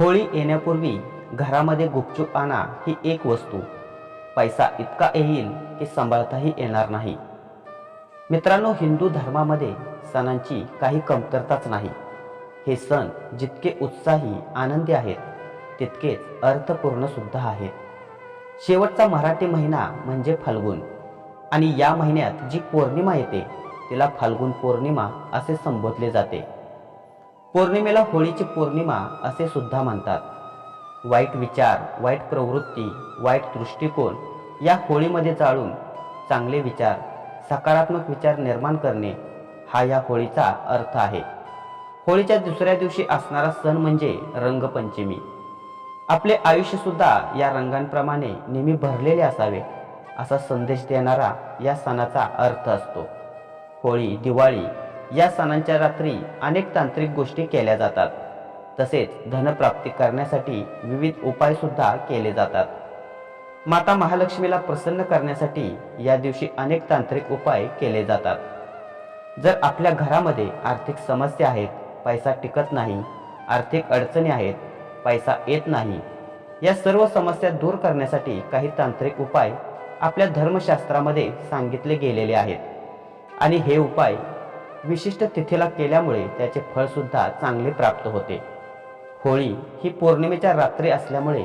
होळी येण्यापूर्वी घरामध्ये गुपचूप आणा ही एक वस्तू. पैसा इतका येईल की सांभाळताही येणार नाही. मित्रांनो हिंदू धर्मामध्ये सणांची काही कमतरताच नाही. हे सण जितके उत्साही आनंदी आहेत तितकेच अर्थपूर्ण सुद्धा आहेत. शेवटचा मराठी महिना म्हणजे फाल्गुन. आणि या महिन्यात जी पौर्णिमा येते तिला फाल्गुन पौर्णिमा असे संबोधले जाते. पौर्णिमेला होळीची पौर्णिमा असे सुद्धा म्हणतात. वाईट विचार वाईट प्रवृत्ती वाईट दृष्टिकोन या होळीमध्ये जाळून चांगले विचार सकारात्मक विचार निर्माण करणे हा या होळीचा अर्थ आहे. होळीच्या दुसऱ्या दिवशी असणारा सण म्हणजे रंगपंचमी. आपले आयुष्यसुद्धा या रंगांप्रमाणे नेहमी भरलेले असावे असा संदेश देणारा या सणाचा अर्थ असतो. होळी दिवाळी या सणांच्या रात्री अनेक तांत्रिक गोष्टी केल्या जातात. तसेच धनप्राप्ती करण्यासाठी विविध उपाय सुद्धा केले जातात. माता महालक्ष्मीला प्रसन्न करण्यासाठी या दिवशी अनेक तांत्रिक उपाय केले जातात. जर आपल्या घरामध्ये आर्थिक समस्या आहेत पैसा टिकत नाही आर्थिक अडचणी आहेत पैसा येत नाही या सर्व समस्या दूर करण्यासाठी काही तांत्रिक उपाय आपल्या धर्मशास्त्रामध्ये सांगितले गेलेले आहेत. आणि हे उपाय विशिष्ट तिथीला केल्यामुळे त्याचे फळसुद्धा चांगले प्राप्त होते. होळी ही पौर्णिमेच्या रात्री असल्यामुळे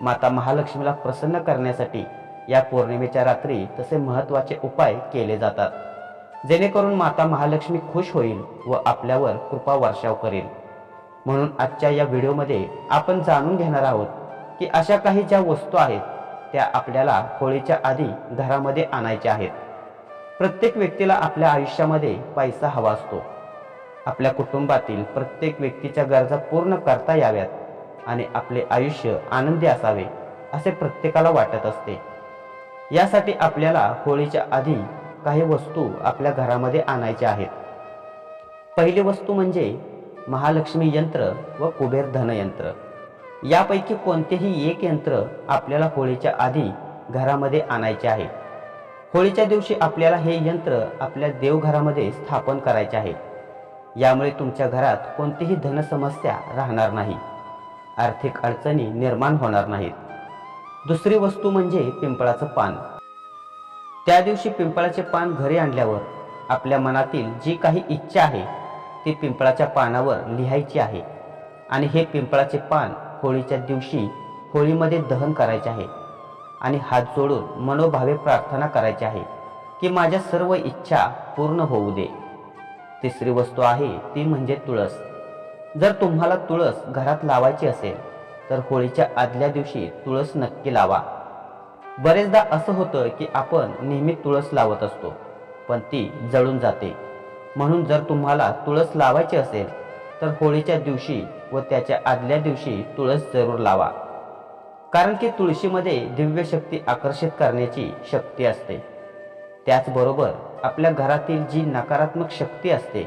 माता महालक्ष्मीला प्रसन्न करण्यासाठी या पौर्णिमेच्या रात्री तसे महत्त्वाचे उपाय केले जातात. जेणेकरून माता महालक्ष्मी खुश होईल व आपल्यावर कृपा वर्षाव करेल. म्हणून आजच्या या व्हिडिओमध्ये आपण जाणून घेणार आहोत की अशा काही ज्या वस्तू आहेत त्या आपल्याला होळीच्या आधी घरामध्ये आणायच्या आहेत. प्रत्येक व्यक्तीला आपल्या आयुष्यामध्ये पैसा हवा असतो. आपल्या कुटुंबातील प्रत्येक व्यक्तीच्या गरजा पूर्ण करता याव्यात आणि आपले आयुष्य आनंदी असावे असे प्रत्येकाला वाटत असते. यासाठी आपल्याला होळीच्या आधी काही वस्तू आपल्या घरामध्ये आणायच्या आहेत. पहिली वस्तू म्हणजे महालक्ष्मी यंत्र व कुबेर धनयंत्र. यापैकी कोणतेही एक यंत्र आपल्याला होळीच्या आधी घरामध्ये आणायचे आहे. होळीच्या दिवशी आपल्याला हे यंत्र आपल्या देवघरामध्ये स्थापन करायचे आहे. यामुळे तुमच्या घरात कोणतीही धनसमस्या राहणार नाही. आर्थिक अडचणी निर्माण होणार नाहीत. दुसरी वस्तू म्हणजे पिंपळाचं पान. त्या दिवशी पिंपळाचे पान घरी आणल्यावर आपल्या मनातील जी काही इच्छा आहे ती पिंपळाच्या पानावर लिहायची आहे. आणि हे पिंपळाचे पान होळीच्या दिवशी होळीमध्ये दहन करायचे आहे. आणि हात जोडून मनोभावे प्रार्थना करायची आहे की माझ्या सर्व इच्छा पूर्ण होऊ दे. तिसरी वस्तू आहे ती म्हणजे तुळस. जर तुम्हाला तुळस घरात लावायची असेल तर होळीच्या आदल्या दिवशी तुळस नक्की लावा. बरेचदा असं होतं की आपण नेहमी तुळस लावत असतो पण ती जळून जाते. म्हणून जर तुम्हाला तुळस लावायची असेल तर होळीच्या दिवशी व त्याच्या आदल्या दिवशी तुळस जरूर लावा. कारण की तुळशीमध्ये दिव्य शक्ती आकर्षित करण्याची शक्ती असते. त्याचबरोबर आपल्या घरातील जी नकारात्मक शक्ती असते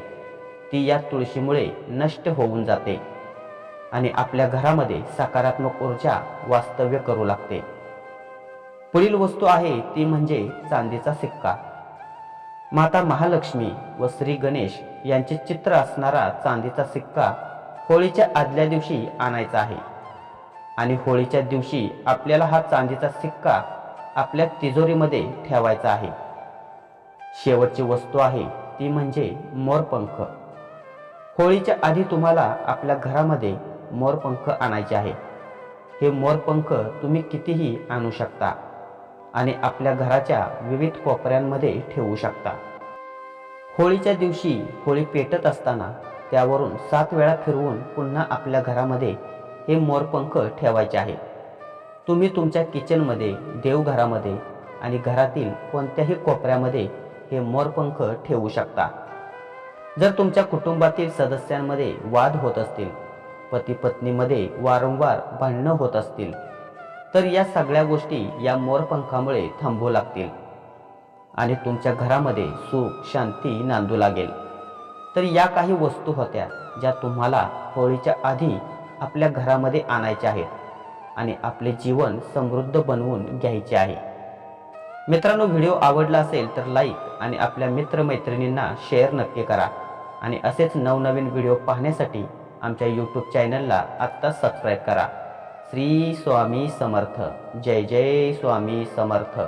ती या तुळशीमुळे नष्ट होऊन जाते आणि आपल्या घरामध्ये सकारात्मक ऊर्जा वास्तव्य करू लागते. पुढील वस्तू आहे ती म्हणजे चांदीचा सिक्का. माता महालक्ष्मी व श्री गणेश यांचे चित्र असणारा चांदीचा सिक्का होळीच्या आदल्या दिवशी आणायचा आहे. आणि होळीच्या दिवशी आपल्याला हा चांदीचा सिक्का आपल्या तिजोरीमध्ये ठेवायचा आहे. शेवटची वस्तू आहे ती म्हणजे मोरपंख होळीच्या आधी तुम्हाला आपल्या घरामध्ये मोरपंख आणायचे आहे. हे मोरपंख तुम्ही कितीही आणू शकता आणि आपल्या घराच्या विविध कोपऱ्यांमध्ये ठेवू शकता. होळीच्या दिवशी होळी पेटत असताना त्यावरून सात वेळा फिरवून पुन्हा आपल्या घरामध्ये हे मोरपंख ठेवायचे आहे तुम्ही तुमच्या किचनमध्ये देवघरामध्ये आणि घरातील कोणत्याही कोपऱ्यामध्ये हे मोरपंख ठेवू शकता. जर तुमच्या कुटुंबातील सदस्यांमध्ये वाद होत असतील पती पत्नीमध्ये वारंवार भांडणं होत असतील तर या सगळ्या गोष्टी या मोरपंखामुळे थांबू लागतील आणि तुमच्या घरामध्ये सुख शांती नांदू लागेल. तर या काही वस्तू होत्या ज्या तुम्हाला होळीच्या आधी आपल्या घरामध्ये आणायच्या आहेत आणि आपले जीवन समृद्ध बनवून घ्यायचे आहे. मित्रांनो व्हिडिओ आवडला असेल तर लाईक आणि आपल्या मित्रमैत्रिणींना शेअर नक्की करा आणि असेच नवनवीन व्हिडिओ पाहण्यासाठी आमच्या यूट्यूब चॅनलला आत्ता सबस्क्राईब करा. श्री स्वामी समर्थ. जय जय स्वामी समर्थ.